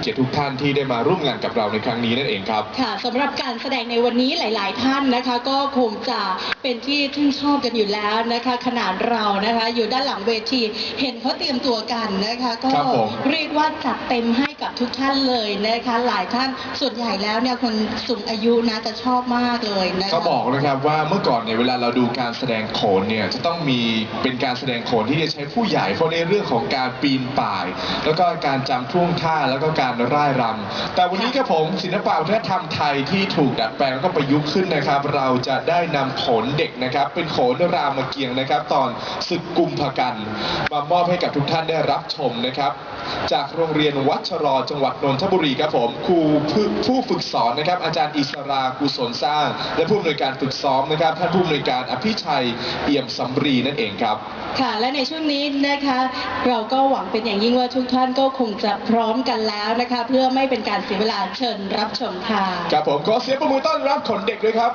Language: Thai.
เกียรติทุกท่านที่ได้มาร่วมงานกับเราในครั้งนี้นั่นเองครับ ค่ะสำหรับการแสดงในวันนี้หลาย ๆ ท่านนะคะ ก็คงจะเป็นที่ชื่นชอบกันอยู่แล้วนะคะ ขนาดเรานะคะ อยู่ด้านหลังเวทีเห็นเขาเตรียมตัวกันนะคะ ก็ครับผม เรียกว่าจัดเต็มให้กับทุกท่านเลยนะคะ หลายท่านส่วนใหญ่แล้วเนี่ยคนสูงอายุนะจะชอบมากเลยนะคะ ก็บอกนะครับว่าเมื่อก่อนเนี่ยเวลาเราดูการแสดงโขนเนี่ยจะต้องมีเป็นการแสดงโขนที่จะใช้ผู้ใหญ่เพราะในเรื่องของการปีนป่าย แล้วก็การจำท่วงท่าแล้วก็การการ่ายรำแต่วันนี้ครับผมศิลปะวัฒนธรรมไทยที่ถูกดัดแปลงแล้วก็ประยุกต์ขึ้นนะครับ เราจะได้นำโขนเด็กนะครับ เป็นโขนรามเกียงนะครับ ตอนศึกกุมภกันมามอบให้กับทุกท่านได้รับชมนะครับ จากโรงเรียนวัชรอจังหวัดนนทบุรีครับผมครูผู้ผู้ฝึกสอนนะครับ อาจารย์อิสรากุศลสร้าง และผู้อำนวยการฝึกซ้อมนะครับ ท่านผู้อำนวยการอภิชัยเอี่ยมสำรีนั่นเองครับ ค่ะ และในช่วงนี้นะคะ เราก็หวังเป็นอย่างยิ่งว่าทุกท่านก็คงจะพร้อมกันแล้วนะคะ เพื่อไม่เป็นการเสียเวลาเชิญรับชมค่ะครับผมขอเสียงประมือต้อนรับขนเด็กด้วยครับ